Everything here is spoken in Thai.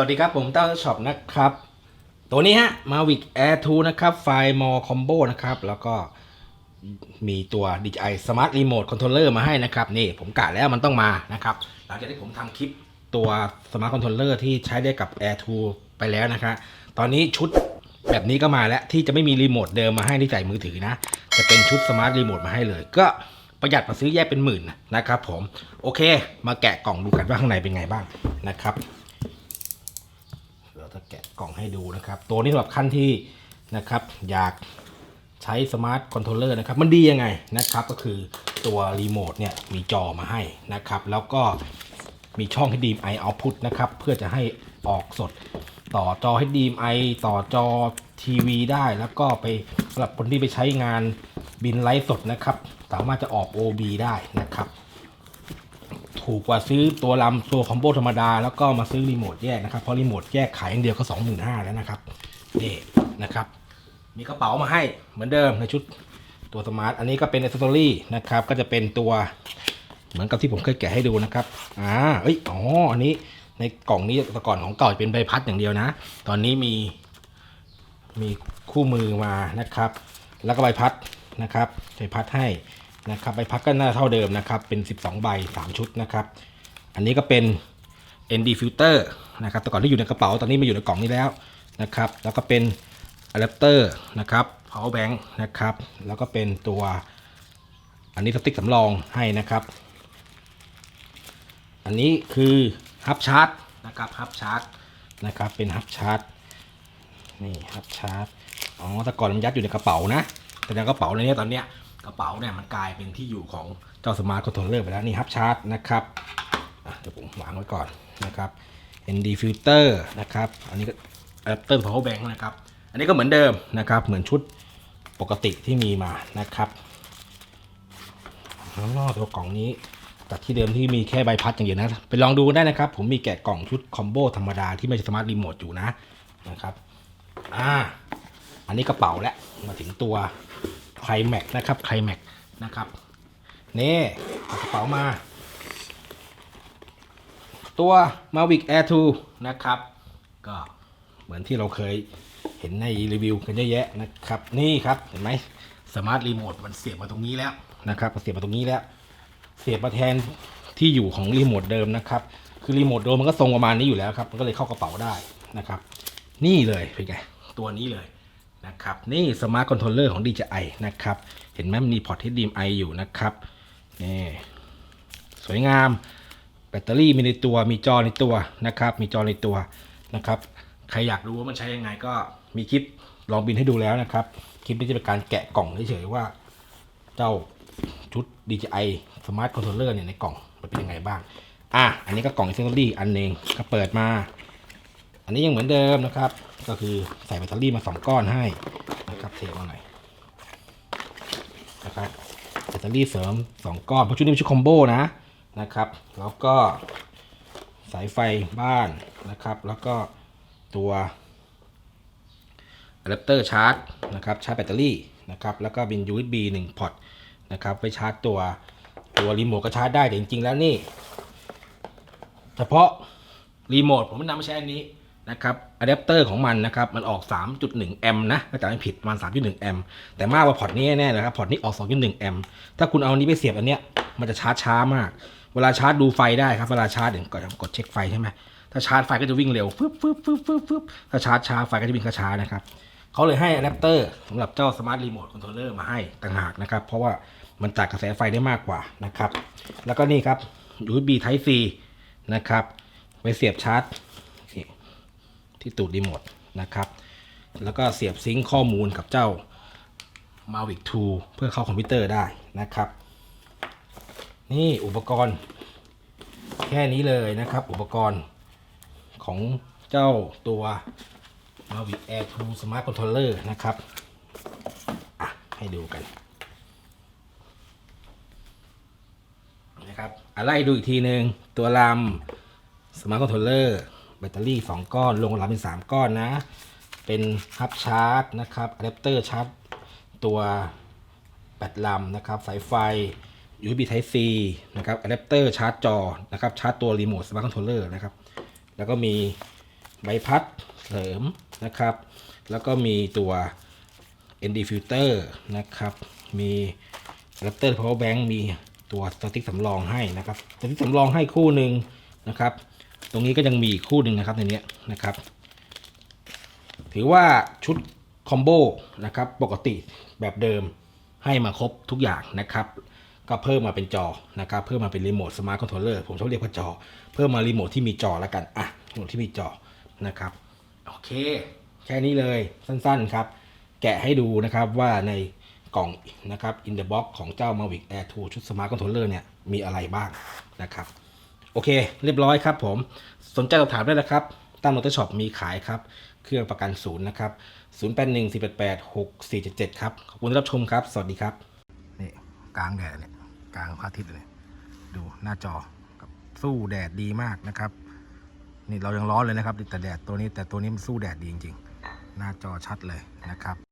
วัสดีครับผมเต้าช็อปนะครับ ตัวนี้ฮะ Mavic Air 2นะครับ ไฟมอคอมโบนะครับ แล้วก็มีตัว DJI Smart Remote Controller มาให้นะครับ นี่ผมกะแล้วมันต้องมานะครับ หลังจากที่ผมทำคลิปตัว Smart Controller ที่ใช้ได้กับ Air 2 ไปแล้วนะครับตอนนี้ชุดแบบนี้ก็มาแล้วที่จะไม่มีรีโมทเดิมมาให้ที่ใส่มือถือนะ จะเป็นชุด Smart Remote มาให้เลย ก็ประหยัดมาซื้อแยกเป็นหมื่นนะครับผม โอเค มาแกะกล่องดูกันว่าข้างในเป็นไงบ้างนะครับ แกะกล่องให้ดูนะครับ ตัวนี้สำหรับขั้นที่นะครับอยากใช้สมาร์ทคอนโทรลเลอร์นะครับ มันดียังไงนะครับ ก็คือตัวรีโมทเนี่ยมีจอมาให้นะครับ แล้วก็มีช่อง HDMI output นะครับ เพื่อจะให้ออกสดต่อจอ HDMI ต่อจอทีวีได้แล้วก็ไปสำหรับคนที่ไปใช้งานบินไลฟ์สดนะครับ สามารถจะออก OB ได้นะครับ ถูกกว่าซื้อตัวลำตัวคอมโบธรรมดา แล้วก็มาซื้อรีโมทแยกนะครับ เพราะรีโมทแยกขายอย่างเดียวก็ 25,000แล้วนะครับนี่นะครับ มีกระเป๋ามาให้เหมือนเดิมในชุดตัวสมาร์ท อันนี้ก็เป็นอ c เซสซอรี่นะครับ ก็จะเป็นตัวเหมือนกับที่ผมเคยแกะให้ดูนะครับ อ่า เอ้ย อ๋อ อันนี้ในกล่องนี้แต่ก่อนของเก่าเป็นใบพัดอย่างเดียวนะ ตอนนี้มีมีคู่มือมานะครับ แล้วก็ใบพัดนะครับ ใบพัดให้ นะครับใบพัดก็น่าเท่าเดิมนะครับเป็น 12 ใบ 3 ชุดนะครับ อันนี้ก็เป็น ND filter นะครับแต่ก่อนที่อยู่ในกระเป๋าตอนนี้มาอยู่ในกล่องนี้แล้วนะครับแล้วก็เป็น adapter นะครับ power bank นะครับแล้วก็เป็นตัวอันนี้สติ๊กสำรองให้นะครับ อันนี้คือฮับชาร์จนะครับฮับชาร์จนะครับเป็นฮับชาร์จนี่ครับชาร์จอ๋อแต่ก่อนมันยัดอยู่ในกระเป๋านะแต่ในกระเป๋าในนี้ตอนเนี้ย ระเป๋าเนี่ยมันกลายเป็นที่อยู่ของเจ้าสมาร์ทคอนโทรลเลอร์ไปแล้วนี่ครับชาร์จนะครับเดี๋ยวผมวางไว้ก่อนนะครับ ND filter นะครับ อันนี้ก็ adapter power bank นะครับ อันนี้ก็เหมือนเดิมนะครับ เหมือนชุดปกติที่มีมานะครับอ๋อตัวกล่องนี้จากที่เดิมที่มีแค่ใบพัดอย่างเดียวนะ ไปลองดูได้นะครับ ผมมีแกะกล่องชุดคอมโบธรรมดาที่ไม่ใช่สมาร์ทรีโมทอยู่นะนะครับ อ่า อันนี้กระเป๋าแล้วมาถึงตัว ไคลแม็กนะครับไคลแม็กนะครับนี่กระเป๋ามา ตัว Mavic Air 2นะครับ ก็เหมือนที่เราเคยเห็นในรีวิวกันเยอะแยะนะครับ นี่ครับเห็นไหมสมาร์ทรีโมทมันเสียบมาตรงนี้แล้วนะครับเสียบมาตรงนี้แล้ว เสียบมาแทนที่อยู่ของรีโมทเดิมนะครับ คือรีโมทเดิมมันก็ทรงประมาณนี้อยู่แล้วครับ มันก็เลยเข้ากระเป๋าได้นะครับ นี่เลยเป็นไงตัวนี้เลย นะครับนี่สมาร์ทคอนโทรลเลอร์ของ DJI นะครับ เห็นไหมมันมีพอร์ต HDMI อยู่นะครับนี่สวยงาม แบตเตอรี่มีในตัวมีจอในตัวนะครับ มีจอในตัวนะครับ ใครอยากรู้ว่ามันใช้ยังไงก็มีคลิปลองบินให้ดูแล้วนะครับ คลิปนี้จะเป็นการแกะกล่องเฉยๆว่า เจ้าชุด DJI Smart Controller เนี่ยในกล่องมันเป็นยังไงบ้าง อะ อันนี้ก็กล่อง accessory อันหนึ่งก็เปิดมา อันนี้ยังเหมือนเดิมนะครับ ก็คือใส่แบตเตอรี่มา 2 ก้อนให้นะครับเทมาหน่อยนะครับแบตเตอรี่เสริม 2 ก้อนเพราะชุดนี้เป็นชุดคอมโบนะนะครับ แล้วก็สายไฟบ้านนะครับ แล้วก็ตัวอะแดปเตอร์ชาร์จนะครับชาร์จแบตเตอรี่นะครับแล้วก็เป็น USB 1พอร์ตนะครับไปชาร์จตัวตัวรีโมทก็ชาร์จได้แต่จริงๆแล้วนี่ เฉพาะรีโมทผมนำมาใช้อันนี้ นะครับอะแดปเตอร์ของมันนะครับ มันออก 3.1 แอมป์นะถ้าจำไม่ผิดประมัน3.1 แอมป์แต่มากกว่าพอร์ตนี้แน่ๆนะครับพอร์ตนี้ออก 2.1 แอมป์ถ้าคุณเอาอันนี้ไปเสียบอันเนี้ยมันจะชาร์จช้ามาก เวลาชาร์จดูไฟได้ครับ เวลาชาร์จเดี๋ยวกดกดเช็คไฟใช่ไหมถ้าชาร์จไฟก็จะวิ่งเร็วฟึบฟึบฟึบฟึบฟึบถ้าชาร์จช้าไฟก็จะวิ่งช้านะครับเขาเลยให้อะแดปเตอร์สำหรับเจ้าสมาร์ทรีโมทคอนโทรลเลอร์มาให้ต่างหากนะครับ เพราะว่ามันจ่ายกระแสไฟได้มากกว่านะครับแล้วก็นี่ครับ USB Type C นะครับไว้เสียบชาร์จ ที่ตูดรีโมทนะครับ แล้วก็เสียบซิงค์ข้อมูลกับเจ้า Mavic 2 เพื่อเข้าคอมพิวเตอร์ได้นะครับ นี่อุปกรณ์ แค่นี้เลยนะครับ อุปกรณ์ของเจ้าตัว Mavic Air 2 Smart Controller นะครับให้ดูกันนะครับอะไรดูอีกทีหนึ่งตัวลำ Smart Controller แบตเตอรี่ 2 ก้อนลงลำเป็น 3 ก้อนนะ เป็นฮับชาร์จนะครับอะแดปเตอร์ชาร์จตัวแบตลำนะครับ สายไฟ USB Type C นะครับอะแดปเตอร์ชาร์จจอนะครับชาร์จตัวรีโมท Smart Controller นะครับ แล้วก็มีใบพัดเสริมนะครับ แล้วก็มีตัว ND filter นะครับ มีอะแดปเตอร์ power bank มีตัวสติ๊กสำรองให้นะครับสติ๊กสำรองให้คู่หนึ่งนะครับ ตรงนี้ก็ยังมีอีกคู่หนึ่งนะครับในนี้นะครับ ถือว่าชุดคอมโบนะครับปกติแบบเดิมให้มาครบทุกอย่างนะครับ ก็เพิ่มมาเป็นจอนะครับ เพิ่มมาเป็นรีโมทสมาร์ทคอนโทรลเลอร์ผมชอบเรียกว่าจอ เพิ่มมารีโมทที่มีจอแล้วกันอะรีโมทที่มีจอนะครับโอเค แค่นี้เลยสั้นๆครับ แกะให้ดูนะครับว่าในกล่องนะครับ in the box ของเจ้า Mavic Air 2 ชุด Smart Controller เนี่ย มีอะไรบ้างนะครับ อเคเรียบร้อยครับผมสนใจสอบถามได้แล้วครับตั้งมอเตอร์ช็อปมีขายครับ เครื่องประกันศูนย์นะครับ081 488 6477ครับ ขอบคุณที่รับชมครับ สวัสดีครับ นี่กลางแดดเนี่ยกลางพระอาทิตย์เลยดูหน้าจอกับสู้แดดดีมากนะครับ นี่เรายังร้อนเลยนะครับ แต่แดดตัวนี้แต่ตัวนี้มันสู้แดดดีจริง ๆ หน้าจอชัดเลยนะครับ